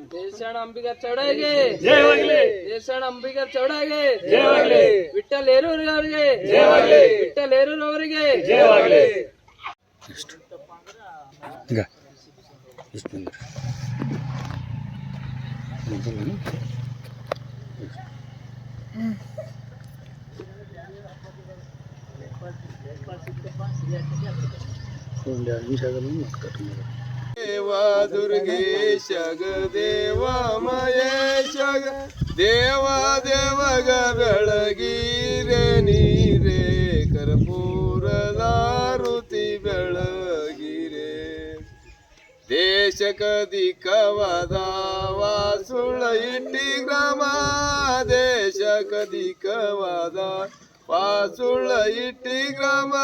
ದೇಶಾಣ ಅಂಬಿಗರ್ ಚೌಡಾಗೆ. ಜಯವಾಗಲಿ ದೇಶಾಣ ಅಂಬಿಗರ್ ಚೌಡಾಗೆ. ಜಯವಾಗಲಿ ವಿಠಲ್ ಏರೂರ್ ಅವರಿಗೆ ಜಯವಾಗಲಿ. ವಿಠಲ್ ಏರೂರ್ ಅವರಿಗೆ ಜಯವಾಗಲಿ ಈಗ. ಎಷ್ಟು ಬಂದ್ರಿ ಮೊದಲು ಒಂದು ಎರಡು ನಿಮಿಷ ಆಗಲ್ಲ ಮತ್ತೆ ಕಟ್ ಮಾಡಿ ದೇವ ದುರ್ಗೇಶಗ ದೇವ ಮಹೇಶಗ ದೇವ ದೇವಗ ಬೆಳಗೀರೆ ನೀರೇ ಕರ್ಪೂರದ ಋತಿ ಬೆಳಗಿರೆ ದೇಶಕದಿಕವಾದ ವಾಸುಳ ಇಟ್ಟಿ ಗ್ರಾಮ ದೇಶಕದಿಕವಾದ ವಾಸುಳ ಇಟ್ಟಿ ಗ್ರಾಮ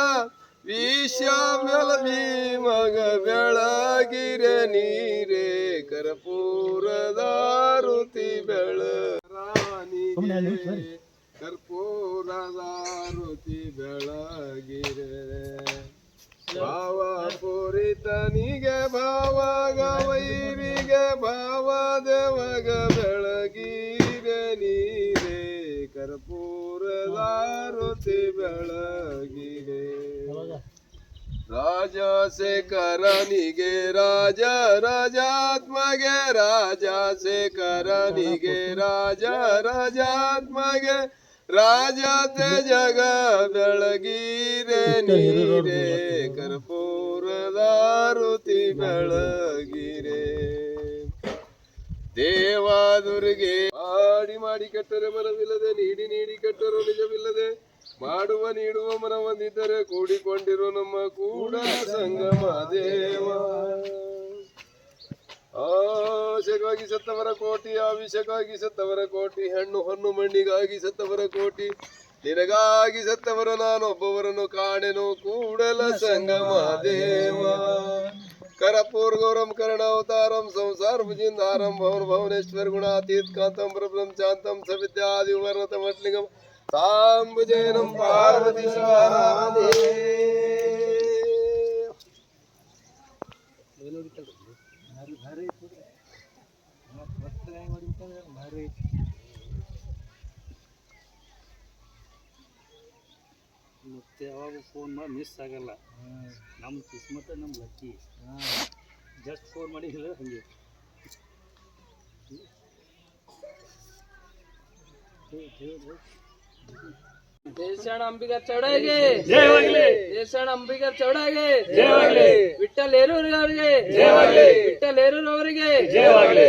ವಿಶ್ಯಾಮ್ಯಲ ಭೀಮಗ ಬೆಳಗಿರೆ ನೀರೇ ಕರ್ಪೂರದಾರುತಿ ಬೆಳ. ಕರ್ಪೂರದಾರುತಿ ಬೆಳಗಿರೆ. ಭಾವ ಪೂರಿತನಿಗೆ ಭಾವ ಗವೈರಿಗೆ ಭಾವ ದೇವಗ ಬೆಳಗಿರ ನೀರೇ. ಕರ್ಪೂರದ ಋತಿ ಬೆಳಗಿರೆ. ರಾಜ ಶೇಖರನಿಗೆ ರಾಜ ರಾಜಾತ್ಮಗೆ ರಾಜ ಶೇಖರನಿಗೆ ರಾಜ ರಾಜಾತ್ಮಗೆ ರಾಜ ಜಗ ಬೆಳಗಿರೆ ನೀರೆ ಕರ್ಪೂರದಾರುತಿ ಬೆಳಗಿರೆ. ದೇವ ದುರ್ಗೆ ಮಾಡಿ ಮಾಡಿ ಕಟ್ಟರೆ ಮನವಿಲ್ಲದೆ ನೀಡಿ ನೀಡಿ ನಿಜವಿಲ್ಲದೆ ಮಾಡುವ ನೀಡುವ ಮನವೊಂದಿದ್ದರೆ ಕೂಡಿಕೊಂಡಿರೋ ನಮ್ಮ ಕೂಡ ಸಂಗಮ ದೇವ. ಆಶೆಗಾಗಿ ಸತ್ತವರ ಕೋಟಿ ಆವಿಷಕ್ಕಾಗಿ ಸತ್ತವರ ಕೋಟಿ, ಹೆಣ್ಣು ಹೊನ್ನು ಮಣ್ಣಿಗಾಗಿ ಸತ್ತವರ ಕೋಟಿ, ನಿನಗಾಗಿ ಸತ್ತವರ ನಾನೊಬ್ಬವರನ್ನು ಕಾಣೆನು ಕೂಡಲ ಸಂಗಮ ದೇವ. ಕರಪೂರ್, ಗೌರಂ ಕರ್ಣಾವತಾರಂ ಸಂಸಾರ ಭುಜಿಂದಾರಂ ಭವನ ಭವನೇಶ್ವರ, ಗುಣಾತೀತ್ ಕಾಂತಂ ಪ್ರಭ್ರಂ ಶಾಂತಂ ಸವಿದ್ಯಾದಿ ವರ್ಣತ ಪಾರ್ವತಿ ಶಿವಾರಾಧೇ ಮತ್ತೆ ಯಾವಾಗ ಫೋನ್ ಮಾಡಿ ಮಿಸ್ ಆಗಲ್ಲ. ನಮ್ಮ ಕಿಸ್ಮತ್ ನಮ್ಮ ಲಕ್ಕಿ ಜಸ್ಟ್ ಫೋನ್ ಮಾಡಿ ಹೇಳಿದ್ರೆ ಹಂಗೆ. ದೇಶಾಣ ಅಂಬಿಗರ್ ಚೌಡಾಗೆ. ದೇಶಾಣ ಅಂಬಿಗರ್ ಚೌಡಾಗೆ. ವಿಠಲ್ ಏರೂರ್ ಅವರಿಗೆ ಜಯವಾಗಲಿ. ವಿಠಲ್ ಏರೂರ್ ಅವರಿಗೆ ಜಯವಾಗಲಿ